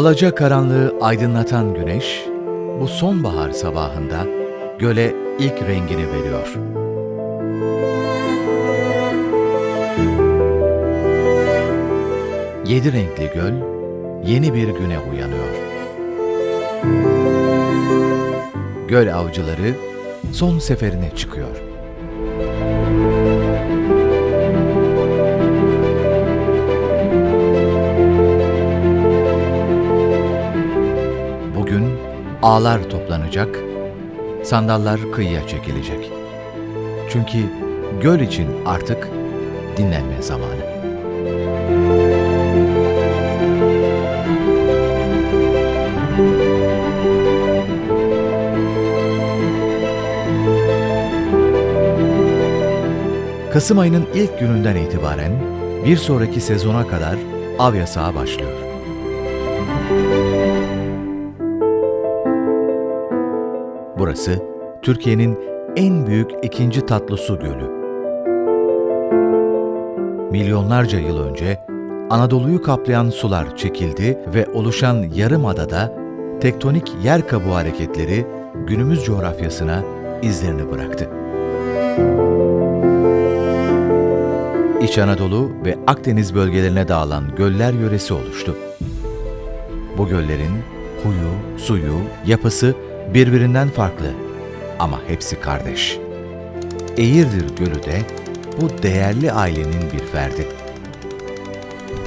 Alaca karanlığı aydınlatan güneş, bu sonbahar sabahında göle ilk rengini veriyor. Yedi renkli göl, yeni bir güne uyanıyor. Göl avcıları son seferine çıkıyor. Ağlar toplanacak, sandallar kıyıya çekilecek. Çünkü göl için artık dinlenme zamanı. Kasım ayının ilk gününden itibaren bir sonraki sezona kadar av yasağı başlıyor. Burası Türkiye'nin en büyük ikinci tatlı su gölü. Milyonlarca yıl önce Anadolu'yu kaplayan sular çekildi ve oluşan yarım adada tektonik yer kabuğu hareketleri günümüz coğrafyasına izlerini bıraktı. İç Anadolu ve Akdeniz bölgelerine dağılan göller yöresi oluştu. Bu göllerin huyu, suyu, yapısı birbirinden farklı ama hepsi kardeş. Eğirdir Gölü de bu değerli ailenin bir ferdi.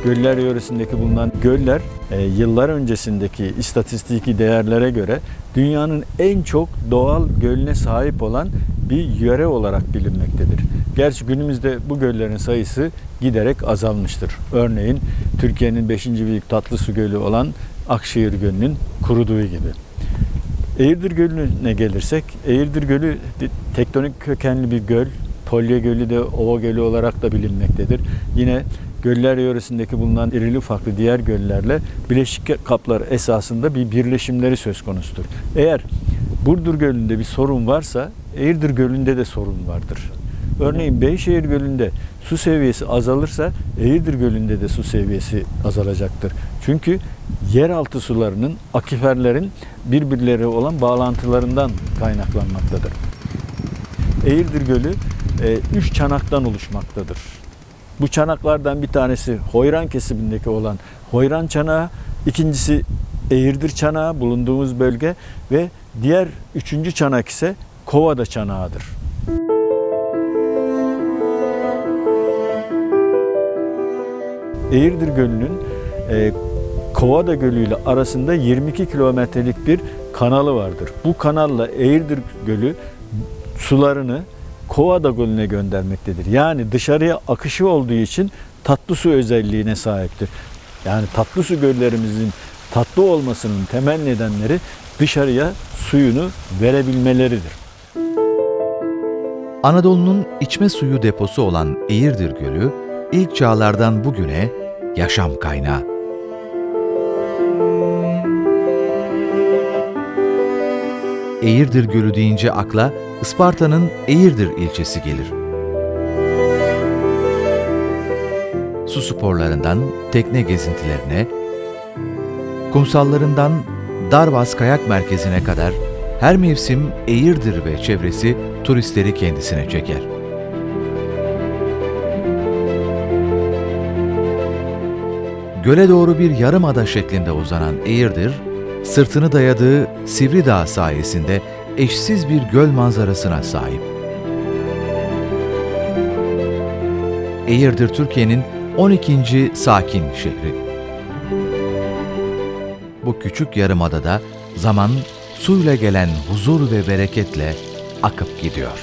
Göller yöresindeki bulunan göller e, yıllar öncesindeki istatistiki değerlere göre dünyanın en çok doğal gölüne sahip olan bir yöre olarak bilinmektedir. Gerçi günümüzde bu göllerin sayısı giderek azalmıştır. Örneğin Türkiye'nin 5. büyük tatlı su gölü olan Akşehir Gölü'nün kuruduğu gibi. Eğirdir Gölü'ne gelirsek, Eğirdir Gölü tektonik kökenli bir göl. Polye Gölü de Ova Gölü olarak da bilinmektedir. Yine göller yöresindeki bulunan irili ufaklı diğer göllerle bileşik kaplar esasında bir birleşimleri söz konusudur. Eğer Burdur Gölü'nde bir sorun varsa Eğirdir Gölü'nde de sorun vardır. Örneğin Beyşehir Gölü'nde su seviyesi azalırsa Eğirdir Gölü'nde de su seviyesi azalacaktır. Çünkü yeraltı sularının, akiferlerin birbirleri olan bağlantılarından kaynaklanmaktadır. Eğirdir Gölü e, üç çanaktan oluşmaktadır. Bu çanaklardan bir tanesi Hoyran kesimindeki olan Hoyran çanağı, ikincisi Eğirdir çanağı bulunduğumuz bölge ve diğer üçüncü çanak ise Kovada çanağıdır. Eğirdir Gölü'nün e, Kovada Gölü ile arasında 22 kilometrelik bir kanalı vardır. Bu kanalla Eğirdir Gölü sularını Kovada Gölü'ne göndermektedir. Yani dışarıya akışı olduğu için tatlı su özelliğine sahiptir. Yani tatlı su göllerimizin tatlı olmasının temel nedenleri dışarıya suyunu verebilmeleridir. Anadolu'nun içme suyu deposu olan Eğirdir Gölü, ilk çağlardan bugüne yaşam kaynağı. Eğirdir Gölü deyince akla Isparta'nın Eğirdir ilçesi gelir. Su sporlarından tekne gezintilerine, kumsallarından Darvaz Kayak Merkezi'ne kadar her mevsim Eğirdir ve çevresi turistleri kendisine çeker. Göle doğru bir yarımada şeklinde uzanan Eğirdir, sırtını dayadığı Sivri Dağ sayesinde eşsiz bir göl manzarasına sahip. Eğirdir Türkiye'nin 12. sakin şehri. Bu küçük yarımadada zaman suyla gelen huzur ve bereketle akıp gidiyor.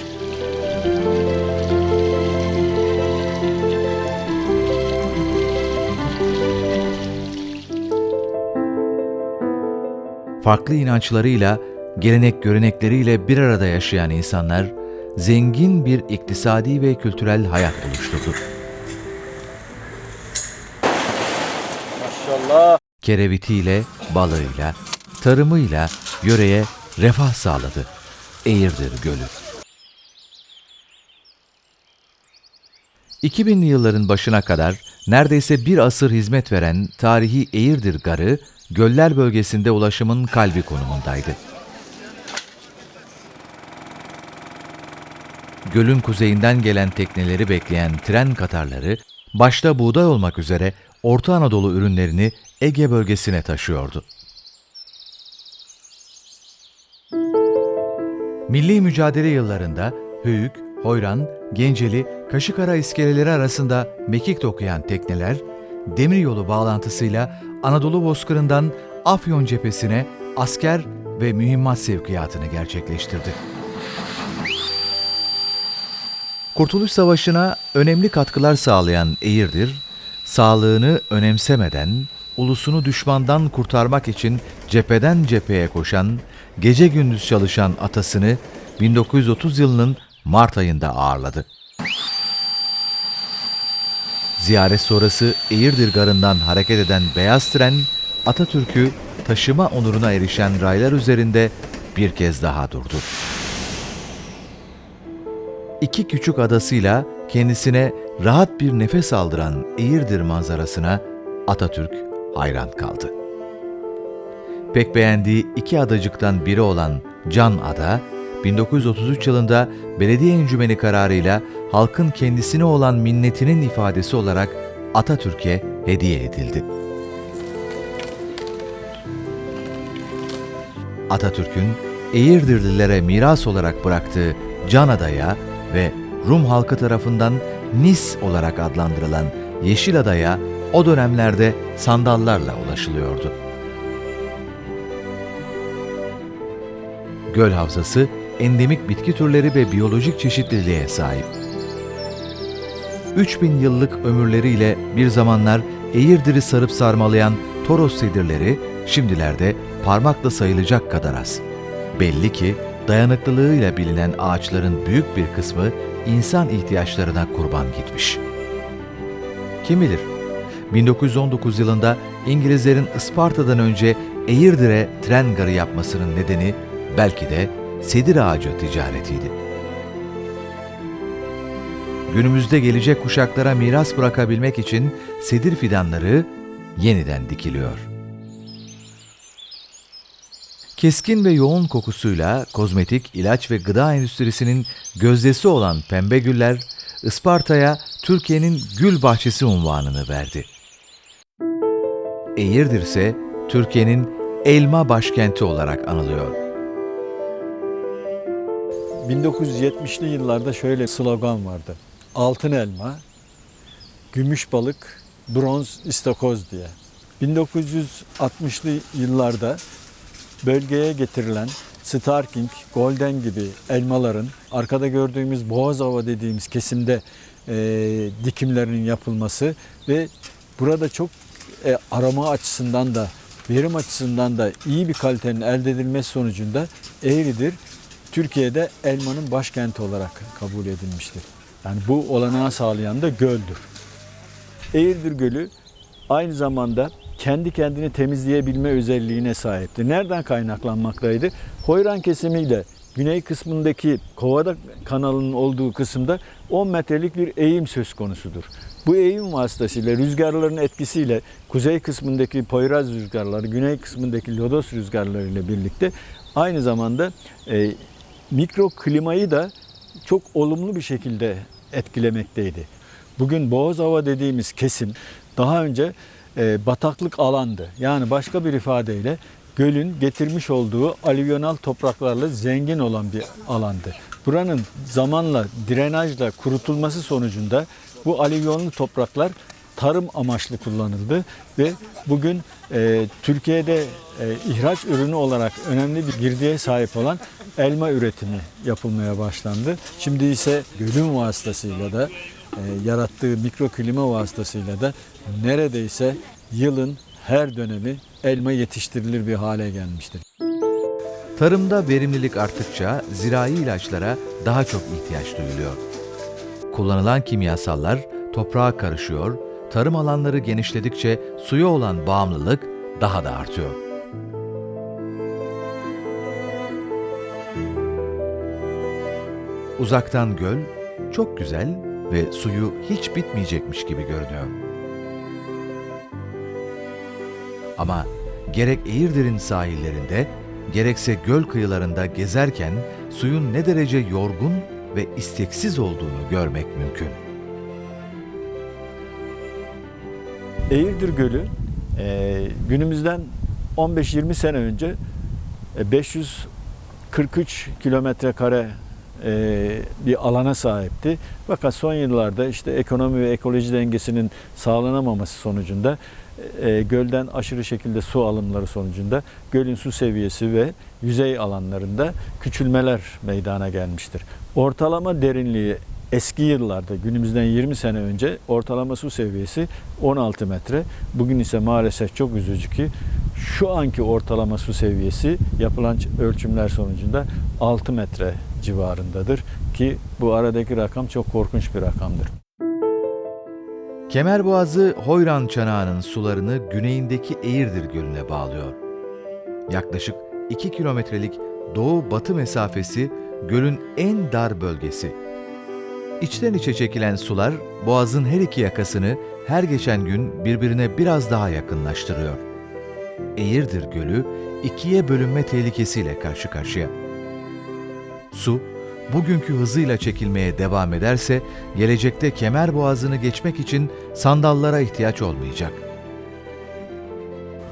Farklı inançlarıyla, gelenek görenekleriyle bir arada yaşayan insanlar, zengin bir iktisadi ve kültürel hayat oluşturdu. Maşallah. kerevitiyle, balığıyla, tarımıyla yöreye refah sağladı. Eğirdir Gölü. 2000'li yılların başına kadar neredeyse bir asır hizmet veren tarihi Eğirdir Garı göller bölgesinde ulaşımın kalbi konumundaydı. Gölün kuzeyinden gelen tekneleri bekleyen tren katarları, başta buğday olmak üzere Orta Anadolu ürünlerini Ege bölgesine taşıyordu. Milli mücadele yıllarında Höyük, Hoyran, Genceli, Kaşıkara iskeleleri arasında mekik dokuyan tekneler, demiryolu bağlantısıyla Anadolu bozkırından Afyon cephesine asker ve mühimmat sevkiyatını gerçekleştirdi. Kurtuluş Savaşı'na önemli katkılar sağlayan Eğirdir, sağlığını önemsemeden ulusunu düşmandan kurtarmak için cepheden cepheye koşan, gece gündüz çalışan atasını 1930 yılının Mart ayında ağırladı. Ziyaret sonrası Eğirdir Garı'ndan hareket eden beyaz tren, Atatürk'ü taşıma onuruna erişen raylar üzerinde bir kez daha durdu. İki küçük adasıyla kendisine rahat bir nefes aldıran Eğirdir manzarasına Atatürk hayran kaldı. Pek beğendiği iki adacıktan biri olan Can Ada, 1933 yılında belediye encümeni kararıyla halkın kendisine olan minnetinin ifadesi olarak Atatürk'e hediye edildi. Atatürk'ün Eğirdirlilere miras olarak bıraktığı Can Adaya ve Rum halkı tarafından Nis olarak adlandırılan Yeşil Adaya o dönemlerde sandallarla ulaşılıyordu. Göl havzası endemik bitki türleri ve biyolojik çeşitliliğe sahip. 3000 yıllık ömürleriyle bir zamanlar Eğirdir'i sarıp sarmalayan Toros sedirleri şimdilerde parmakla sayılacak kadar az. Belli ki dayanıklılığıyla bilinen ağaçların büyük bir kısmı insan ihtiyaçlarına kurban gitmiş. Kim bilir, 1919 yılında İngilizlerin Isparta'dan önce Eğirdir'e tren garı yapmasının nedeni belki de sedir ağacı ticaretiydi. Günümüzde gelecek kuşaklara miras bırakabilmek için sedir fidanları yeniden dikiliyor. Keskin ve yoğun kokusuyla kozmetik, ilaç ve gıda endüstrisinin gözdesi olan pembe güller, Isparta'ya Türkiye'nin gül bahçesi unvanını verdi. Eğirdir ise Türkiye'nin elma başkenti olarak anılıyor. 1970'li yıllarda şöyle slogan vardı. Altın elma, gümüş balık, bronz istakoz diye. 1960'lı yıllarda bölgeye getirilen Starking, Golden gibi elmaların arkada gördüğümüz Boğazova dediğimiz kesimde e, dikimlerinin yapılması ve burada çok e, arama açısından da verim açısından da iyi bir kalitenin elde edilmesi sonucunda Eğridir Türkiye'de elmanın başkenti olarak kabul edilmiştir. Yani bu olanağı sağlayan da göldür. Eğirdir Gölü aynı zamanda kendi kendini temizleyebilme özelliğine sahipti. Nereden kaynaklanmaktaydı? Hoyran kesimiyle güney kısmındaki Kovada kanalının olduğu kısımda 10 metrelik bir eğim söz konusudur. Bu eğim vasıtasıyla rüzgarların etkisiyle kuzey kısmındaki Poyraz rüzgarları, güney kısmındaki Lodos rüzgarları ile birlikte aynı zamanda e, mikro klimayı da çok olumlu bir şekilde etkilemekteydi. Bugün Boğazova dediğimiz kesim daha önce e, bataklık alandı. Yani başka bir ifadeyle gölün getirmiş olduğu alüvyonal topraklarla zengin olan bir alandı. Buranın zamanla drenajla kurutulması sonucunda bu alüvyonlu topraklar tarım amaçlı kullanıldı ve bugün e, Türkiye'de e, ihraç ürünü olarak önemli bir girdiye sahip olan elma üretimi yapılmaya başlandı. Şimdi ise gölün vasıtasıyla da e, yarattığı mikroklima vasıtasıyla da neredeyse yılın her dönemi elma yetiştirilir bir hale gelmiştir. Tarımda verimlilik arttıkça zirai ilaçlara daha çok ihtiyaç duyuluyor. Kullanılan kimyasallar toprağa karışıyor, tarım alanları genişledikçe suya olan bağımlılık daha da artıyor. Uzaktan göl çok güzel ve suyu hiç bitmeyecekmiş gibi görünüyor. Ama gerek Eğirdir'in sahillerinde, gerekse göl kıyılarında gezerken suyun ne derece yorgun ve isteksiz olduğunu görmek mümkün. Eğirdir Gölü e, günümüzden 15-20 sene önce e, 543 kilometre kare e, bir alana sahipti. Fakat son yıllarda işte ekonomi ve ekoloji dengesinin sağlanamaması sonucunda e, gölden aşırı şekilde su alımları sonucunda gölün su seviyesi ve yüzey alanlarında küçülmeler meydana gelmiştir. Ortalama derinliği eski yıllarda günümüzden 20 sene önce ortalama su seviyesi 16 metre. Bugün ise maalesef çok üzücü ki şu anki ortalama su seviyesi yapılan ölçümler sonucunda 6 metre civarındadır ki bu aradaki rakam çok korkunç bir rakamdır. Kemerboğazı Hoyran Çanağı'nın sularını güneyindeki Eğirdir Gölü'ne bağlıyor. Yaklaşık 2 kilometrelik doğu-batı mesafesi gölün en dar bölgesi. İçten içe çekilen sular boğazın her iki yakasını her geçen gün birbirine biraz daha yakınlaştırıyor. Eğirdir Gölü ikiye bölünme tehlikesiyle karşı karşıya. Su, bugünkü hızıyla çekilmeye devam ederse gelecekte kemer boğazını geçmek için sandallara ihtiyaç olmayacak.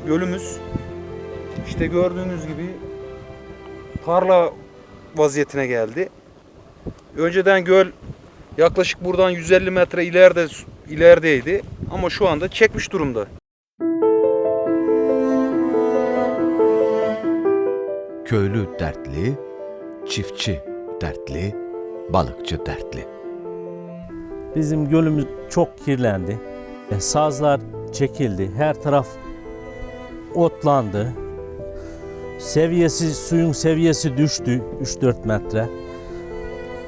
Gölümüz işte gördüğünüz gibi tarla vaziyetine geldi. Önceden göl yaklaşık buradan 150 metre ileride ilerideydi ama şu anda çekmiş durumda. Köylü dertli, çiftçi dertli, balıkçı dertli. Bizim gölümüz çok kirlendi. E, Sazlar çekildi. Her taraf otlandı. Seviyesi, suyun seviyesi düştü 3-4 metre.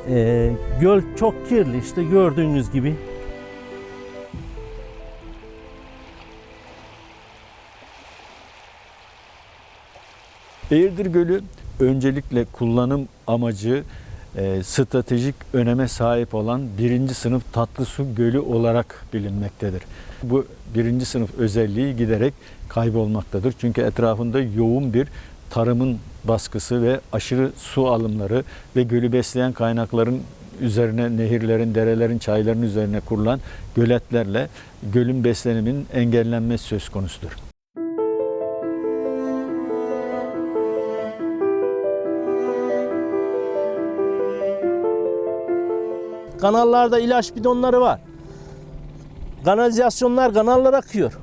E, göl çok kirli işte gördüğünüz gibi. Eğirdir Gölü öncelikle kullanım amacı e, stratejik öneme sahip olan birinci sınıf tatlı su gölü olarak bilinmektedir. Bu birinci sınıf özelliği giderek kaybolmaktadır. Çünkü etrafında yoğun bir tarımın baskısı ve aşırı su alımları ve gölü besleyen kaynakların üzerine nehirlerin, derelerin, çayların üzerine kurulan göletlerle gölün besleniminin engellenmesi söz konusudur. Kanallarda ilaç bidonları var. Kanalizasyonlar kanallara akıyor.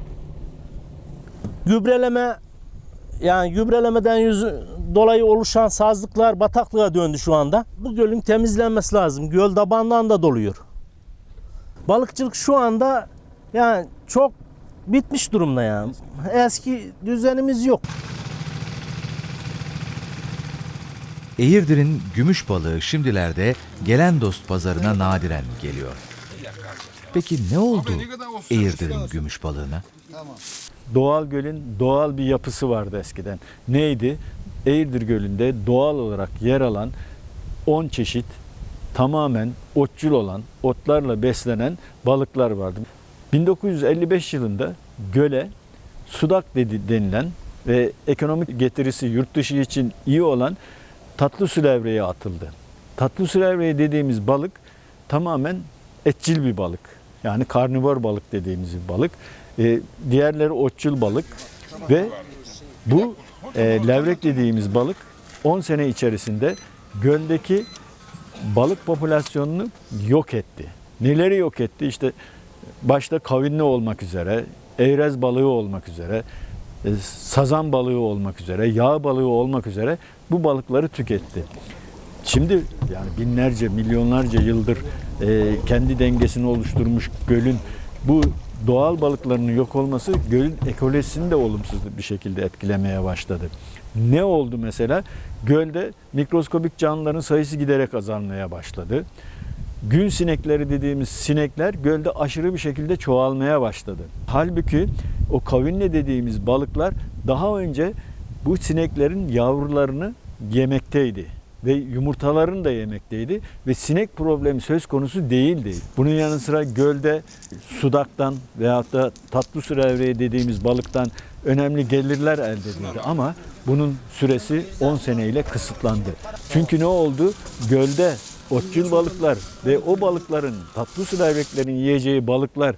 Gübreleme yani gübrelemeden yüzü dolayı oluşan sazlıklar bataklığa döndü şu anda. Bu gölün temizlenmesi lazım. Göl tabandan da doluyor. Balıkçılık şu anda yani çok bitmiş durumda yani. Eski düzenimiz yok. Eğirdir'in gümüş balığı şimdilerde gelen dost pazarına nadiren geliyor. Peki ne oldu Eğirdir'in gümüş balığına? Doğal gölün doğal bir yapısı vardı eskiden. Neydi? Eğirdir Gölü'nde doğal olarak yer alan 10 çeşit tamamen otçul olan, otlarla beslenen balıklar vardı. 1955 yılında göle sudak dedi, denilen ve ekonomik getirisi yurt dışı için iyi olan tatlı su levreği atıldı. Tatlı su levreği dediğimiz balık tamamen etçil bir balık. Yani karnivor balık dediğimiz bir balık. Ee, diğerleri otçul balık ve bu e, levrek dediğimiz balık 10 sene içerisinde göldeki balık popülasyonunu yok etti. Neleri yok etti? İşte başta kavinli olmak üzere, eyrez balığı olmak üzere, sazan balığı olmak üzere, yağ balığı olmak üzere bu balıkları tüketti. Şimdi yani binlerce, milyonlarca yıldır e, kendi dengesini oluşturmuş gölün bu doğal balıklarının yok olması gölün ekolojisini de olumsuz bir şekilde etkilemeye başladı. Ne oldu mesela? Gölde mikroskobik canlıların sayısı giderek azalmaya başladı. Gün sinekleri dediğimiz sinekler gölde aşırı bir şekilde çoğalmaya başladı. Halbuki o kavinle dediğimiz balıklar daha önce bu sineklerin yavrularını yemekteydi ve yumurtalarını da yemekteydi ve sinek problemi söz konusu değildi. Bunun yanı sıra gölde sudaktan veyahut da tatlı su levreği dediğimiz balıktan önemli gelirler elde edildi ama bunun süresi 10 seneyle kısıtlandı. Çünkü ne oldu? Gölde otçul balıklar ve o balıkların tatlı su levreklerin yiyeceği balıklar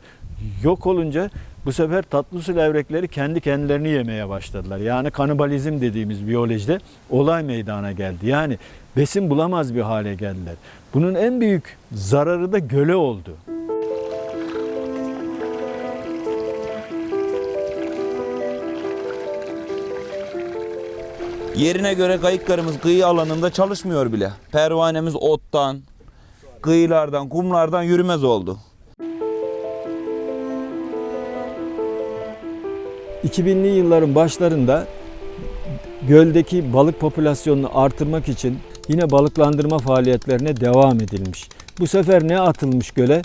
yok olunca bu sefer tatlı su levrekleri kendi kendilerini yemeye başladılar. Yani kanibalizm dediğimiz biyolojide olay meydana geldi. Yani besin bulamaz bir hale geldiler. Bunun en büyük zararı da göle oldu. Yerine göre kayıklarımız kıyı alanında çalışmıyor bile. Pervanemiz ottan, kıyılardan, kumlardan yürümez oldu. 2000'li yılların başlarında göldeki balık popülasyonunu artırmak için yine balıklandırma faaliyetlerine devam edilmiş. Bu sefer ne atılmış göle?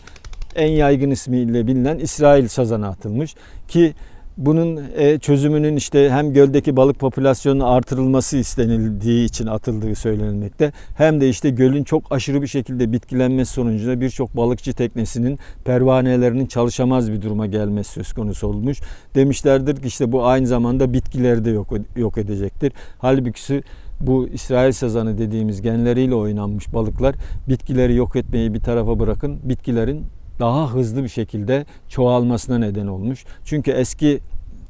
En yaygın ismiyle bilinen İsrail sazanı atılmış ki bunun e, çözümünün işte hem göldeki balık popülasyonunun artırılması istenildiği için atıldığı söylenilmekte hem de işte gölün çok aşırı bir şekilde bitkilenmesi sonucunda birçok balıkçı teknesinin pervanelerinin çalışamaz bir duruma gelmesi söz konusu olmuş. Demişlerdir ki işte bu aynı zamanda bitkileri de yok, yok edecektir. Halbuki bu İsrail sazanı dediğimiz genleriyle oynanmış balıklar bitkileri yok etmeyi bir tarafa bırakın bitkilerin daha hızlı bir şekilde çoğalmasına neden olmuş. Çünkü eski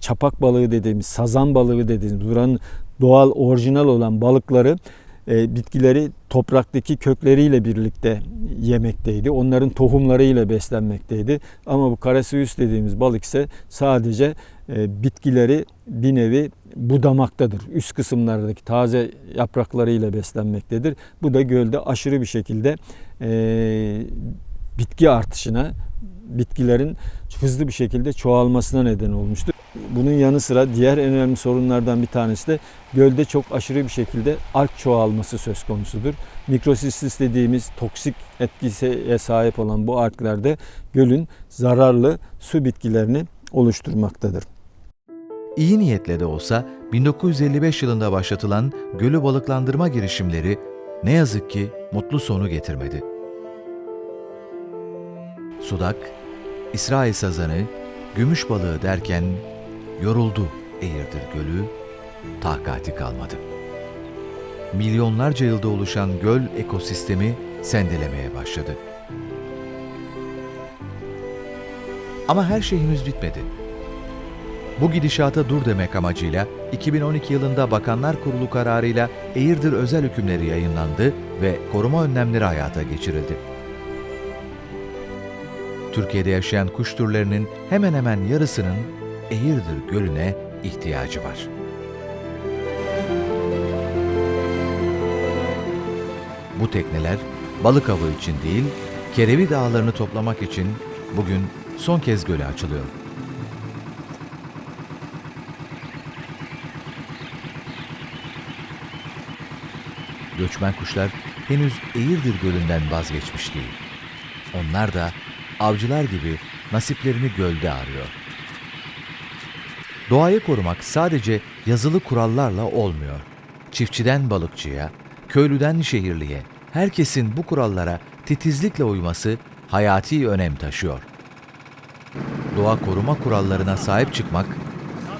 çapak balığı dediğimiz, sazan balığı dediğimiz buranın doğal orijinal olan balıkları e, bitkileri topraktaki kökleriyle birlikte yemekteydi. Onların tohumlarıyla beslenmekteydi. Ama bu karasuyus dediğimiz balık ise sadece e, bitkileri bir nevi budamaktadır. Üst kısımlardaki taze yapraklarıyla beslenmektedir. Bu da gölde aşırı bir şekilde e, bitki artışına, bitkilerin hızlı bir şekilde çoğalmasına neden olmuştur. Bunun yanı sıra diğer en önemli sorunlardan bir tanesi de gölde çok aşırı bir şekilde alg çoğalması söz konusudur. Mikrosistis dediğimiz toksik etkisiye sahip olan bu alglerde gölün zararlı su bitkilerini oluşturmaktadır. İyi niyetle de olsa 1955 yılında başlatılan gölü balıklandırma girişimleri ne yazık ki mutlu sonu getirmedi. Sudak, İsrail sazanı, gümüş balığı derken yoruldu Eğirdir Gölü, takati kalmadı. Milyonlarca yılda oluşan göl ekosistemi sendelemeye başladı. Ama her şey henüz bitmedi. Bu gidişata dur demek amacıyla 2012 yılında Bakanlar Kurulu kararıyla Eğirdir özel hükümleri yayınlandı ve koruma önlemleri hayata geçirildi. Türkiye'de yaşayan kuş türlerinin hemen hemen yarısının Eğirdir Gölü'ne ihtiyacı var. Bu tekneler balık avı için değil, kerevi dağlarını toplamak için bugün son kez göle açılıyor. Göçmen kuşlar henüz Eğirdir Gölü'nden vazgeçmiş değil. Onlar da avcılar gibi nasiplerini gölde arıyor. Doğayı korumak sadece yazılı kurallarla olmuyor. Çiftçiden balıkçıya, köylüden şehirliye, herkesin bu kurallara titizlikle uyması hayati önem taşıyor. Doğa koruma kurallarına sahip çıkmak,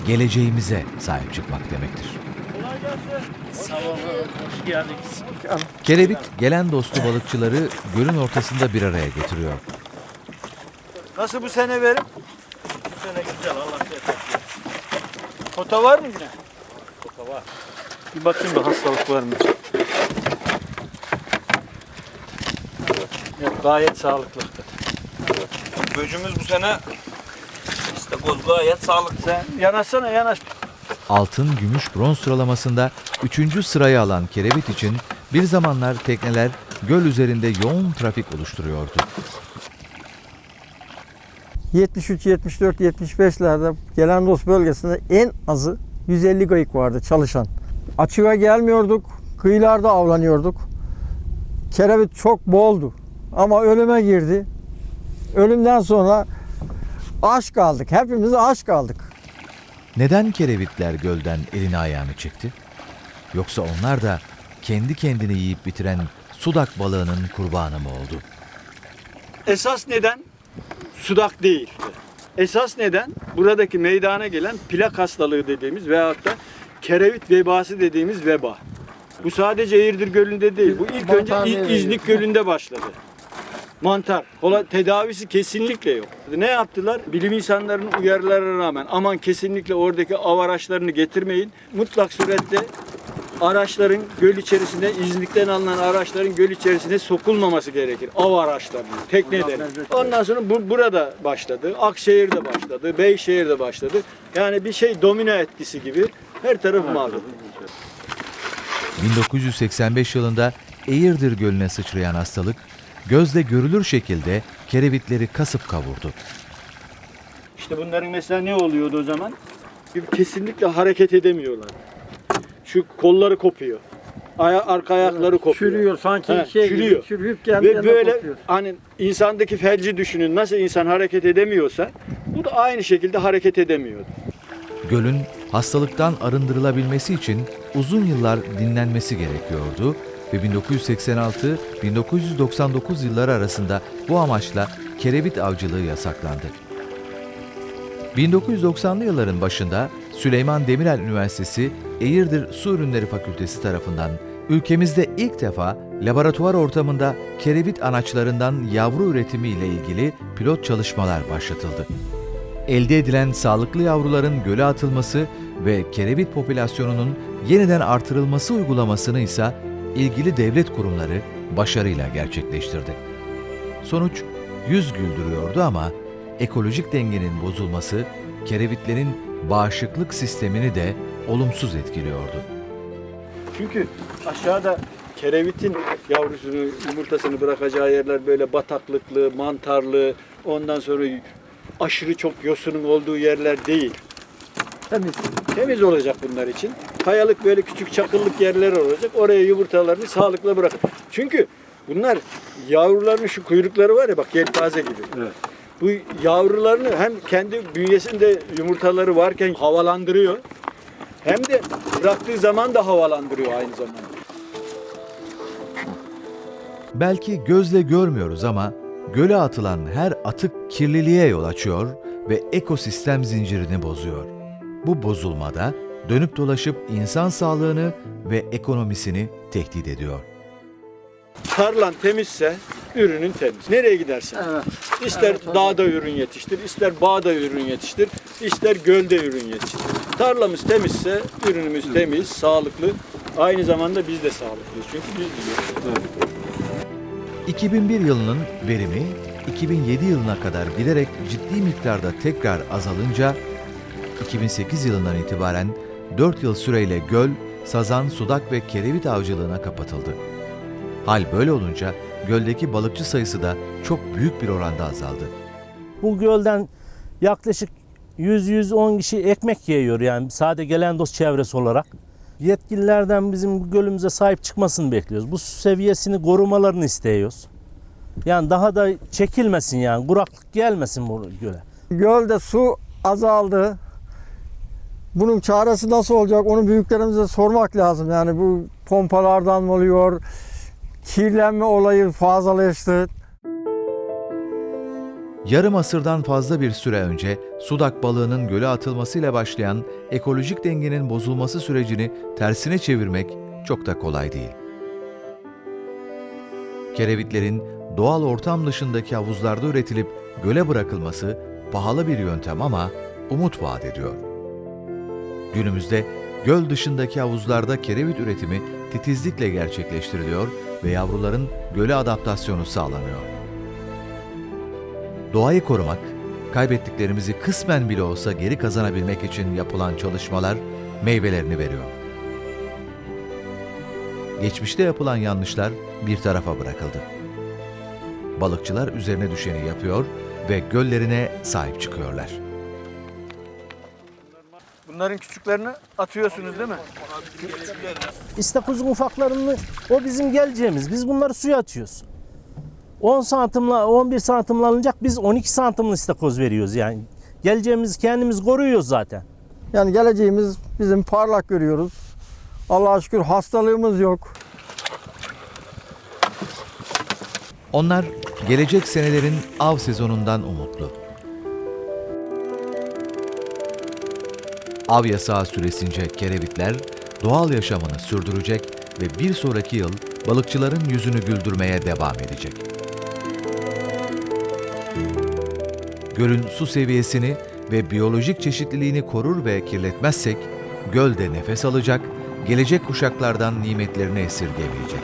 geleceğimize sahip çıkmak demektir. Kelebit gelen dostu balıkçıları gölün ortasında bir araya getiriyor. Nasıl bu sene verim? Bu sene güzel Allah bereket. Kota var mı yine? Bir bakayım da hastalık var mı? Yok, gayet sağlıklı. Böcümüz bu sene istakoz gayet sağlıklı. Sen yanaşsana yanaş. Altın, gümüş, bronz sıralamasında 3. sırayı alan kerevit için bir zamanlar tekneler göl üzerinde yoğun trafik oluşturuyordu. 73, 74, 75'lerde Gelendos bölgesinde en azı 150 kayık vardı çalışan. Açığa gelmiyorduk, kıyılarda avlanıyorduk. Kerevit çok boldu ama ölüme girdi. Ölümden sonra aç kaldık, hepimiz aç kaldık. Neden kerevitler gölden elini ayağını çekti? Yoksa onlar da kendi kendini yiyip bitiren sudak balığının kurbanı mı oldu? Esas neden? Sudak değil. Esas neden buradaki meydana gelen plak hastalığı dediğimiz veyahut da kerevit vebası dediğimiz veba. Bu sadece Eğirdir Gölü'nde değil. Bu ilk önce Mantar İ- meyveli. İznik Gölü'nde başladı. Mantar. Kola, tedavisi kesinlikle yok. Ne yaptılar? Bilim insanlarının uyarılarına rağmen aman kesinlikle oradaki av araçlarını getirmeyin. Mutlak surette araçların göl içerisinde İznik'ten alınan araçların göl içerisine sokulmaması gerekir. Av araçlarının, teknelerin. Ondan sonra bu burada başladı. Akşehir'de başladı. Beyşehir'de başladı. Yani bir şey domino etkisi gibi her taraf mahvoldu. 1985 yılında Eğirdir Gölü'ne sıçrayan hastalık, gözle görülür şekilde kerevitleri kasıp kavurdu. İşte bunların mesela ne oluyordu o zaman? Kesinlikle hareket edemiyorlar. Şu kolları kopuyor. Aya, arka ayakları kopuyor. Çürüyor sanki He, şey çürüyor. gibi çürüyüp kendine Ve böyle kopuyor. hani insandaki felci düşünün. Nasıl insan hareket edemiyorsa bu da aynı şekilde hareket edemiyordu. Gölün hastalıktan arındırılabilmesi için uzun yıllar dinlenmesi gerekiyordu ve 1986-1999 yılları arasında bu amaçla kerevit avcılığı yasaklandı. 1990'lı yılların başında Süleyman Demirel Üniversitesi Eğirdir Su Ürünleri Fakültesi tarafından ülkemizde ilk defa laboratuvar ortamında kerevit anaçlarından yavru üretimi ile ilgili pilot çalışmalar başlatıldı. Elde edilen sağlıklı yavruların göle atılması ve kerevit popülasyonunun yeniden artırılması uygulamasını ise ilgili devlet kurumları başarıyla gerçekleştirdi. Sonuç yüz güldürüyordu ama ekolojik dengenin bozulması kerevitlerin bağışıklık sistemini de olumsuz etkiliyordu. Çünkü aşağıda kerevitin yavrusunu, yumurtasını bırakacağı yerler böyle bataklıklı, mantarlı, ondan sonra aşırı çok yosunun olduğu yerler değil. Temiz. Temiz olacak bunlar için. Kayalık böyle küçük çakıllık yerler olacak. Oraya yumurtalarını sağlıklı bırakın. Çünkü bunlar yavrularının şu kuyrukları var ya bak yelpaze gibi. Bu yavrularını hem kendi bünyesinde yumurtaları varken havalandırıyor. Hem de bıraktığı zaman da havalandırıyor aynı zamanda. Belki gözle görmüyoruz ama göle atılan her atık kirliliğe yol açıyor ve ekosistem zincirini bozuyor. Bu bozulmada dönüp dolaşıp insan sağlığını ve ekonomisini tehdit ediyor. Tarlan temizse ürünün temiz. Nereye gidersen. Evet. İster Evet, dağda ürün yetiştir, ister bağda ürün yetiştir, ister gölde ürün yetiştir. Tarlamız temizse ürünümüz temiz, sağlıklı. Aynı zamanda biz de sağlıklıyız. Çünkü biz biliyoruz. 2001 yılının verimi 2007 yılına kadar giderek ciddi miktarda tekrar azalınca 2008 yılından itibaren 4 yıl süreyle göl, sazan, sudak ve kerevit avcılığına kapatıldı. Hal böyle olunca göldeki balıkçı sayısı da çok büyük bir oranda azaldı. Bu gölden yaklaşık 100-110 kişi ekmek yiyor yani sade gelen dost çevresi olarak. Yetkililerden bizim bu gölümüze sahip çıkmasını bekliyoruz. Bu su seviyesini korumalarını istiyoruz. Yani daha da çekilmesin yani kuraklık gelmesin bu göle. Gölde su azaldı. Bunun çaresi nasıl olacak onu büyüklerimize sormak lazım. Yani bu pompalardan mı oluyor? Kirlenme olayı fazlalaştı. Yarım asırdan fazla bir süre önce sudak balığının göle atılmasıyla başlayan ekolojik dengenin bozulması sürecini tersine çevirmek çok da kolay değil. Kerevitlerin doğal ortam dışındaki havuzlarda üretilip göle bırakılması pahalı bir yöntem ama umut vaat ediyor. Günümüzde göl dışındaki havuzlarda kerevit üretimi titizlikle gerçekleştiriliyor ve yavruların göle adaptasyonu sağlanıyor. Doğayı korumak, kaybettiklerimizi kısmen bile olsa geri kazanabilmek için yapılan çalışmalar meyvelerini veriyor. Geçmişte yapılan yanlışlar bir tarafa bırakıldı. Balıkçılar üzerine düşeni yapıyor ve göllerine sahip çıkıyorlar. Bunların küçüklerini atıyorsunuz değil mi? İstakozun ufaklarını o bizim geleceğimiz. Biz bunları suya atıyoruz. 10 santimle 11 santimle alınacak biz 12 santimli istakoz veriyoruz yani. Geleceğimiz kendimiz koruyoruz zaten. Yani geleceğimiz bizim parlak görüyoruz. Allah'a şükür hastalığımız yok. Onlar gelecek senelerin av sezonundan umutlu. Av yasağı süresince kerevitler doğal yaşamını sürdürecek ve bir sonraki yıl balıkçıların yüzünü güldürmeye devam edecek. Gölün su seviyesini ve biyolojik çeşitliliğini korur ve kirletmezsek, göl de nefes alacak, gelecek kuşaklardan nimetlerini esirgemeyecek.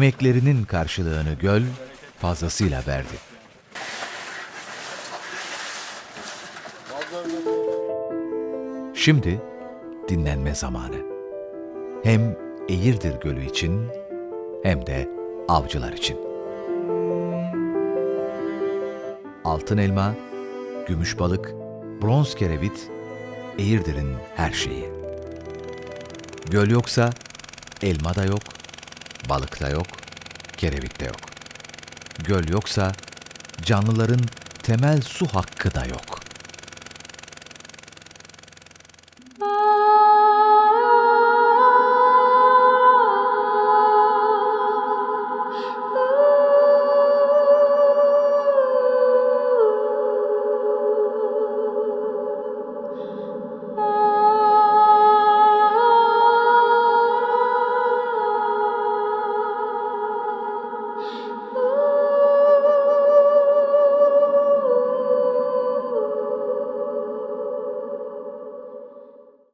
Emeklerinin karşılığını göl fazlasıyla verdi. Şimdi dinlenme zamanı. Hem Eğirdir Gölü için hem de avcılar için. Altın elma, gümüş balık, bronz kerevit, Eğirdir'in her şeyi. Göl yoksa elma da yok, balık da yok, kerevit de yok. Göl yoksa canlıların temel su hakkı da yok.